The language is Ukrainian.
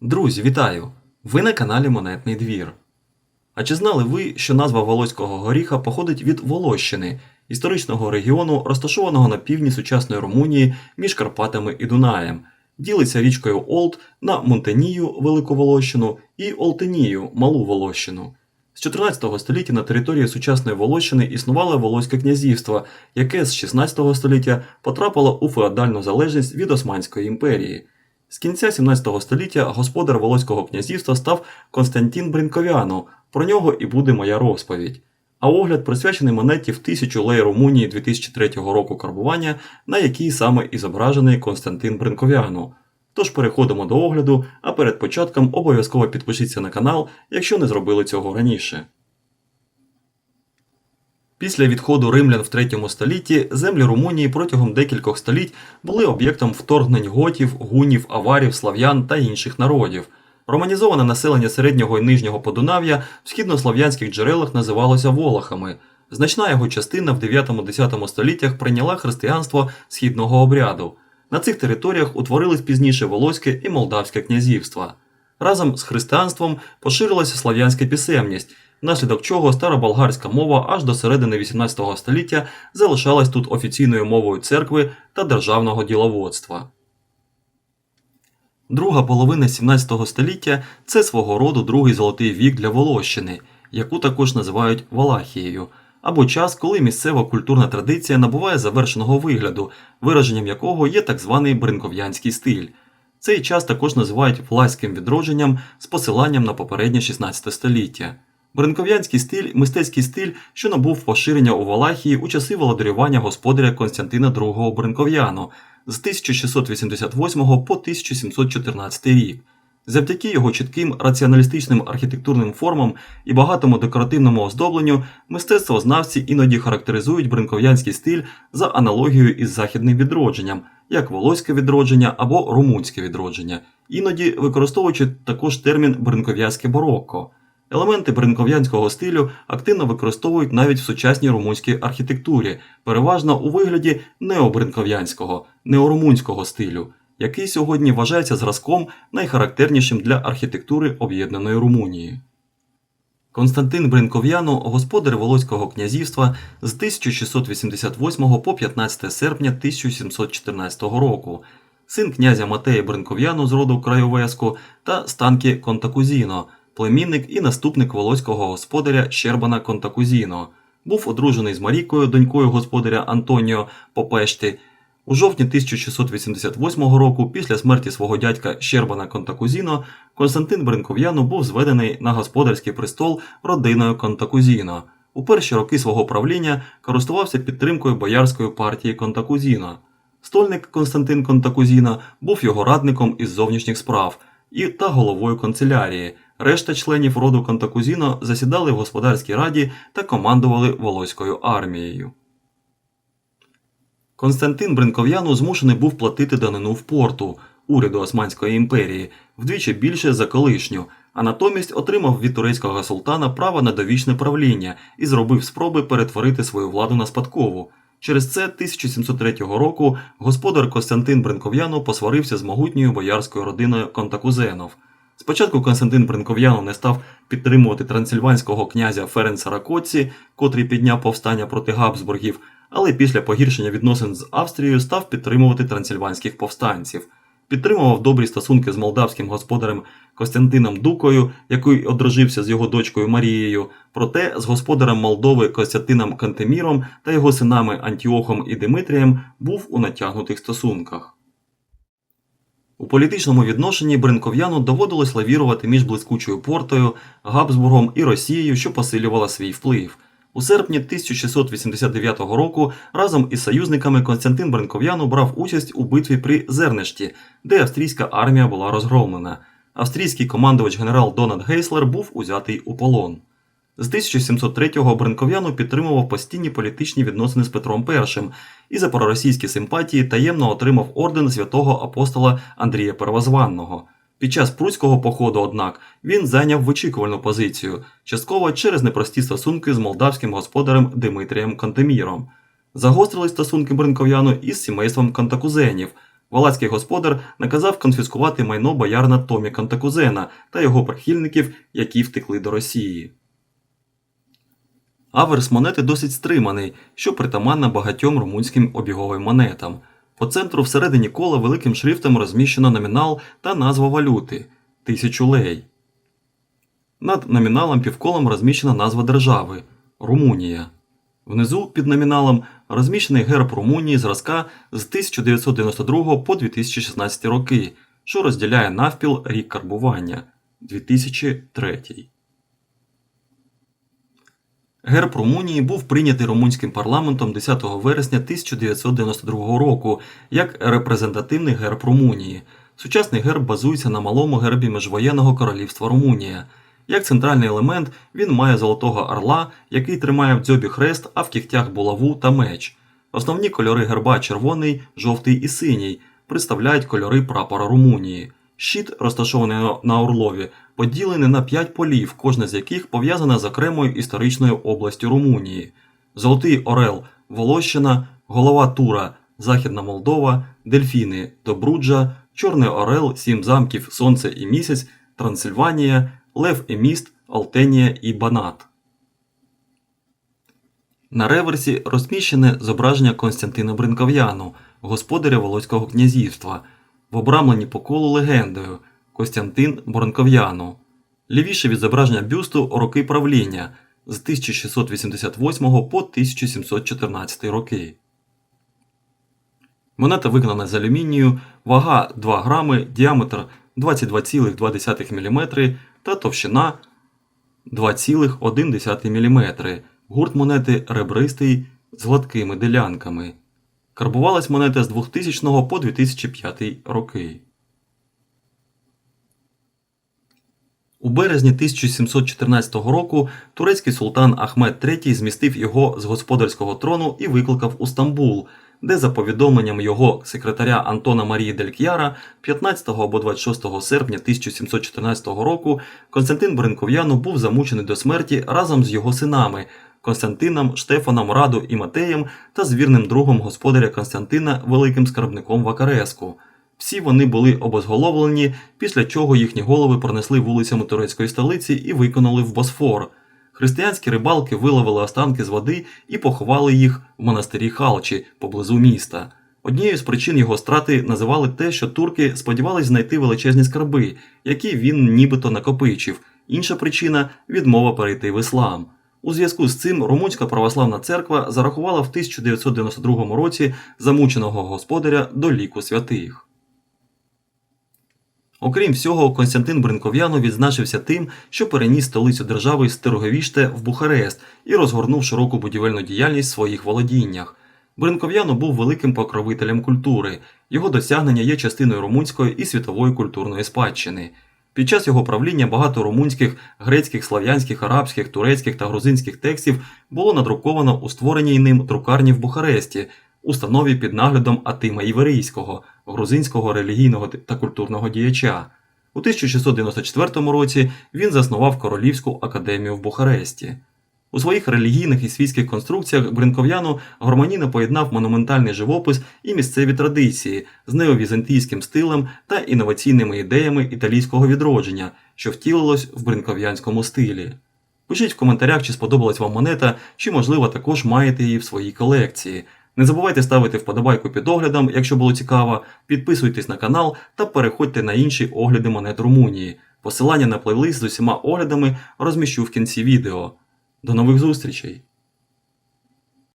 Друзі, вітаю! Ви на каналі Монетний двір. А чи знали ви, що назва Волоського горіха походить від Волощини, історичного регіону, розташованого на півдні сучасної Румунії між Карпатами і Дунаєм, ділиться річкою Олд на Монтенію Велику Волощину і Олтенію Малу Волощину. З 14 століття на території сучасної Волощини існувало Волоське князівство, яке з 16 століття потрапило у феодальну залежність від Османської імперії. З кінця 17 століття господар Волоського князівства став Константин Бринковіано. Про нього і буде моя розповідь. А огляд присвячений монеті в тисячу лей Румунії 2003 року карбування, на якій саме і зображений Константин Бринковіано. Тож переходимо до огляду, а перед початком обов'язково підпишіться на канал, якщо не зробили цього раніше. Після відходу римлян в 3 столітті землі Румунії протягом декількох століть були об'єктом вторгнень готів, гунів, аварів, слав'ян та інших народів. Романізоване населення середнього і нижнього Подунав'я в східнослов'янських джерелах називалося волохами. Значна його частина в 9-10 століттях прийняла християнство східного обряду. На цих територіях утворились пізніше Волоське і Молдавське князівства. Разом з християнством поширилася слав'янська писемність, внаслідок чого староболгарська мова аж до середини 18 століття залишалась тут офіційною мовою церкви та державного діловодства. Друга половина 17 століття це свого роду другий золотий вік для Волощини, яку також називають Валахією, або час, коли місцева культурна традиція набуває завершеного вигляду, вираженням якого є так званий бринков'янський стиль. Цей час також називають влаським відродженням з посиланням на попереднє 16 століття. Бринков'янський стиль мистецький стиль, що набув поширення у Валахії у часи володарювання господаря Константина II Бринков'яну з 1688 по 1714 рік. Завдяки його чітким раціоналістичним архітектурним формам і багатому декоративному оздобленню мистецтвознавці іноді характеризують бринков'янський стиль за аналогією із західним відродженням, як волоське відродження або румунське відродження, іноді використовуючи також термін бринков'янське барокко. Елементи бринков'янського стилю активно використовують навіть в сучасній румунській архітектурі, переважно у вигляді необринков'янського, неорумунського стилю, який сьогодні вважається зразком найхарактернішим для архітектури об'єднаної Румунії. Константин Бринков'яно – господар Волоського князівства з 1688 по 15 серпня 1714 року, син князя Матея Бринков'яно з роду Крайовеску та Станки Контакузіно – племінник і наступник волоського господаря Щербана Контакузіно. Був одружений з Марікою, донькою господаря Антоніо Попешти. У жовтні 1688 року, після смерті свого дядька Щербана Контакузіно, Константин Бринков'яно був зведений на господарський престол родиною Контакузіно. У перші роки свого правління користувався підтримкою боярської партії Контакузіно. Стольник Константин Контакузіно був його радником із зовнішніх справ і та головою канцелярії. Решта членів роду Контакузіно засідали в господарській раді та командували Волоською армією. Константин Бринков'яну змушений був платити данину в порту уряду Османської імперії вдвічі більше за колишню, а натомість отримав від турецького султана право на довічне правління і зробив спроби перетворити свою владу на спадкову. Через це 1703 року господар Костянтин Бринков'яну посварився з могутньою боярською родиною Контакузенов. Спочатку Константин Бринков'яну не став підтримувати трансильванського князя Ференца Ракоці, котрий підняв повстання проти Габсбургів, але після погіршення відносин з Австрією став підтримувати трансильванських повстанців. Підтримував добрі стосунки з молдавським господарем Костянтином Дукою, який одружився з його дочкою Марією, проте з господарем Молдови Костянтином Кантеміром та його синами Антіохом і Димитрієм був у натягнутих стосунках. У політичному відношенні Бринков'яну доводилось лавірувати між блискучою портою, Габсбургом і Росією, що посилювала свій вплив. У серпні 1689 року разом із союзниками Константин Бринков'яну брав участь у битві при Зернешті, де австрійська армія була розгромлена. Австрійський командувач генерал Донат Гейслер був узятий у полон. З 1703-го Бринков'яну підтримував постійні політичні відносини з Петром І і за проросійські симпатії таємно отримав орден святого апостола Андрія Первозванного. Під час пруського походу, однак, він зайняв вичікувальну позицію, частково через непрості стосунки з молдавським господарем Димитрієм Кантеміром. Загострили стосунки Бринков'яну із сімейством Кантакузенів. Валацький господар наказав конфіскувати майно боярна Томі Кантакузена та його прихильників, які втекли до Росії. Аверс монети досить стриманий, що притаманна багатьом румунським обіговим монетам. По центру всередині кола великим шрифтом розміщено номінал та назва валюти тисячу лей. Над номіналом півколом розміщена назва держави Румунія. Внизу під номіналом розміщений герб Румунії зразка з 1992 по 2016 роки, що розділяє навпіл рік карбування 2003. Герб Румунії був прийнятий румунським парламентом 10 вересня 1992 року як репрезентативний герб Румунії. Сучасний герб базується на малому гербі Межвоєнного королівства Румунія. Як центральний елемент він має золотого орла, який тримає в дзьобі хрест, а в кігтях булаву та меч. Основні кольори герба червоний, жовтий і синій представляють кольори прапора Румунії. Щит, розташований на- Орлові, поділений на п'ять полів, кожне з яких пов'язане з окремою історичною областю Румунії. Золотий Орел Волощина, Голова Тура Західна Молдова, Дельфіни Добруджа, Чорний Орел, Сім замків, Сонце і Місяць, Трансильванія, Лев і Міст, Алтенія і Банат. На реверсі розміщене зображення Константина Бринков'яну, господаря Волоського князівства, в обрамленні по колу легендою Костянтин Бронков'яну. Лівіше від зображення бюсту роки правління з 1688 по 1714 роки. Монета виконана з алюмінію, вага 2 грами, діаметр 22,2 мм та товщина 2,1 мм. Гурт монети ребристий з гладкими делянками. Карбувалась монета з 2000 по 2005 роки. У березні 1714 року турецький султан Ахмед III змістив його з господарського трону і викликав у Стамбул, де за повідомленням його секретаря Антона Марії Делькяра 15 або 26 серпня 1714 року Константин Бринков'яну був замучений до смерті разом з його синами Константином, Штефаном, Раду і Матеєм та з вірним другом господаря Константина великим скарбником Вакареску. Всі вони були обезголовлені, після чого їхні голови пронесли вулицями турецької столиці і виконали в Босфор. Християнські рибалки виловили останки з води і поховали їх в монастирі Халчі поблизу міста. Однією з причин його страти називали те, що турки сподівались знайти величезні скарби, які він нібито накопичив. Інша причина відмова перейти в іслам. У зв'язку з цим Румунська православна церква зарахувала в 1992 році замученого господаря до ліку святих. Окрім всього, Константин Бринков'яну відзначився тим, що переніс столицю держави з Тироговіште в Бухарест і розгорнув широку будівельну діяльність в своїх володіннях. Бринков'яну був великим покровителем культури, його досягнення є частиною румунської і світової культурної спадщини. Під час його правління багато румунських, грецьких, слав'янських, арабських, турецьких та грузинських текстів було надруковано у створеній ним друкарні в Бухаресті, установі під наглядом Атима Іверійського, грузинського релігійного та культурного діяча. У 1694 році він заснував Королівську академію в Бухаресті. У своїх релігійних і світських конструкціях Бринков'яну гармонійно поєднав монументальний живопис і місцеві традиції з неовізантійським стилем та інноваційними ідеями італійського відродження, що втілилось в бринков'янському стилі. Пишіть в коментарях, чи сподобалась вам монета, чи, можливо, також маєте її в своїй колекції. Не забувайте ставити вподобайку під оглядом, якщо було цікаво, підписуйтесь на канал та переходьте на інші огляди монет Румунії. Посилання на плейлист з усіма оглядами розміщу в кінці відео. До нових зустрічей!